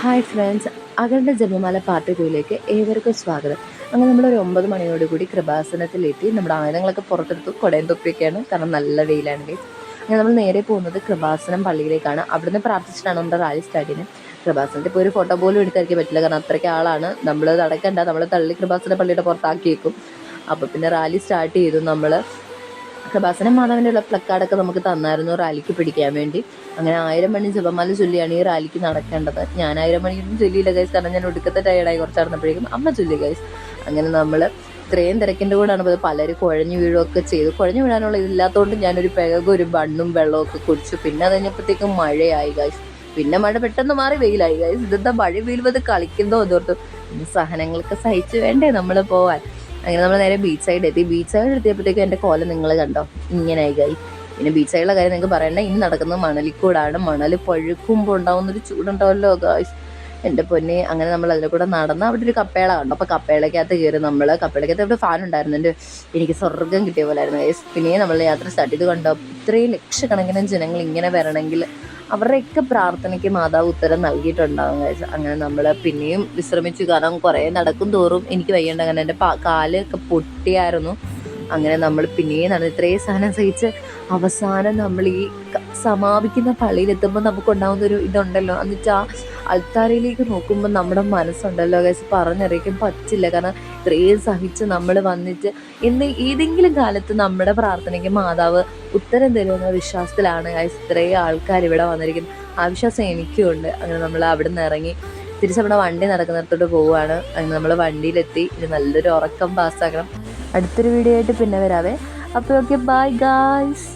Hi friends അകലിന്റെ ജപമാല part ടൂയിലേക്ക് ഏവർക്കും സ്വാഗതം. അങ്ങനെ നമ്മൾ ഒരു ഒമ്പത് മണിയോടുകൂടി കൃപാസനത്തിലെത്തി. നമ്മുടെ ആയുധങ്ങളൊക്കെ പുറത്തെടുത്തു കൊടയും തൊപ്പിയൊക്കെയാണ്. കാരണം നല്ല വെയിലാണ് guys. അങ്ങനെ നമ്മൾ നേരെ പോകുന്നത് കൃപാസനം പള്ളിയിലേക്കാണ്. അവിടുന്ന് പ്രാർത്ഥിച്ചിട്ടാണ് നമ്മുടെ റാലി സ്റ്റാർട്ട് കൃപാസനത്തിൽ ഇപ്പോൾ ഒരു ഫോട്ടോ പോലും എടുക്കാതിരിക്കാൻ പറ്റില്ല. കാരണം അത്രയ്ക്ക് ആളാണ്. നമ്മൾ നടക്കണ്ട. നമ്മൾ തള്ളി കൃപാസന പള്ളിയുടെ പുറത്താക്കിയേക്കും അപ്പോൾ പിന്നെ റാലി സ്റ്റാർട്ട് ചെയ്തു നമ്മൾ കൃപാസനം മാതാവിന്റെ ഉള്ള പ്ലക്കാർഡൊക്കെ നമുക്ക് തന്നായിരുന്നു റാലിക്ക് പിടിക്കാൻ വേണ്ടി. അങ്ങനെ ആയിരം മണി ജപമാല ചൊല്ലിയാണ് ഈ റാലിക്ക് നടക്കേണ്ടത്. ഞാൻ ആയിരം മണിയൊന്നും ചൊല്ലിയില്ല ഗൈസ് കാരണം ഞാൻ ഒടുക്കത്തെ ടയർഡായി കുറച്ച് നടന്നപ്പോഴേക്കും അമ്മ ചൊല്ലി ഗൈസ് അങ്ങനെ നമ്മൾ ഇത്രയും തിരക്കിന്റെ കൂടെയാണ് പോയത് പലരും കുഴഞ്ഞു വീഴുകയൊക്കെ ചെയ്തു. കുഴഞ്ഞു വീഴാനുള്ള ഇതില്ലാത്തതുകൊണ്ട് ഞാനൊരു പെകകും ഒരു ബണ്ണും വെള്ളമൊക്കെ കുടിച്ചു. പിന്നെ അത് കഴിഞ്ഞപ്പോഴത്തേക്കും മഴയായി ഗൈസ് പിന്നെ മഴ പെട്ടെന്ന് മാറി വെയിലായി ഗൈസ് ഇതെന്താ മഴ വീഴുമ്പോൾ കളിക്കുന്നോ? പിന്നെ സഹനങ്ങളൊക്കെ സഹിച്ചു വേണ്ടേ നമ്മൾ പോവാൻ? അങ്ങനെ നമ്മൾ നേരെ ബീച്ച് സൈഡ് എത്തി. ബീച്ച് സൈഡ് എത്തിയപ്പോഴത്തേക്കും എന്റെ കോല നിങ്ങൾ കണ്ടോ? ഇങ്ങനെയായി ഗൈസ് പിന്നെ ബീച്ച് സൈഡിലെ കാര്യം നിങ്ങൾക്ക് പറയണ്ട. ഇന്ന് നടക്കുന്നത് മണലിക്കൂടാണ്. മണൽ പഴുക്കുമ്പോൾ ഉണ്ടാവുന്നൊരു ചൂടുണ്ടാവല്ലോ ഗായ്സ് എന്റെ പൊന്നെ അങ്ങനെ നമ്മൾ അതിൽ കൂടെ നടന്ന് അവിടെ ഒരു കപ്പേള കണ്ടു. അപ്പോൾ കപ്പേളക്കകത്ത് കയറി നമ്മൾ കപ്പേളക്കകത്ത് അവിടെ ഫാൻ ഉണ്ടായിരുന്നു. എന്റെ എനിക്ക് സ്വർഗം കിട്ടിയ പോലായിരുന്നു. പിന്നെ നമ്മൾ യാത്ര സ്റ്റാർട്ട് ചെയ്ത് കണ്ടു. ഇത്രയും ലക്ഷക്കണക്കിന് ജനങ്ങൾ ഇങ്ങനെ വരണമെങ്കിൽ അവരുടെയൊക്കെ പ്രാർത്ഥനയ്ക്ക് മാതാവ് ഉത്തരം നൽകിയിട്ടുണ്ടാകും guys. അങ്ങനെ നമ്മൾ പിന്നെയും വിശ്രമിച്ചു. കാരണം കുറേ നടക്കും തോറും എനിക്ക് വയ്യണ്ട. അങ്ങനെ എന്റെ കാലൊക്കെ പൊട്ടിയായിരുന്നു. അങ്ങനെ നമ്മൾ പിന്നെയും നടന്ന് ഇത്രയും സഹനം സഹിച്ച് അവസാനം നമ്മൾ ഈ സമാപിക്കുന്ന പള്ളിയിലെത്തുമ്പോൾ നമുക്കുണ്ടാകുന്ന ഒരു ഇതുണ്ടല്ലോ എന്നുവെച്ചാൽ അൾത്താരയിലേക്ക് നോക്കുമ്പോൾ നമ്മുടെ മനസ്സുണ്ടല്ലോ ഗൈസ് പറഞ്ഞറിയിക്കാൻ പറ്റില്ല. കാരണം ഇത്രയും സഹിച്ച് നമ്മൾ വന്നിട്ട് ഇന്ന് ഏതെങ്കിലും കാലത്ത് നമ്മുടെ പ്രാർത്ഥനയ്ക്ക് മാതാവ് ഉത്തരം തരുമെന്ന വിശ്വാസത്തിലാണ് ഗൈസ് ഇത്രയും ആൾക്കാർ ഇവിടെ വന്നിരിക്കുന്നത്. ആ വിശ്വാസം എനിക്കും ഉണ്ട് അങ്ങനെ നമ്മൾ അവിടെ നിന്ന് ഇറങ്ങി തിരിച്ച് നമ്മുടെ വണ്ടി നടക്കുന്നിടത്തോട്ട് പോവുകയാണ്. അങ്ങനെ നമ്മൾ വണ്ടിയിലെത്തി. ഇനി നല്ലൊരു ഉറക്കം പാസ്സാക്കണം അടുത്തൊരു വീഡിയോ ആയിട്ട് പിന്നെ വരാവേ. അപ്പോൾ ഓക്കെ ബൈ ഗായ്സ്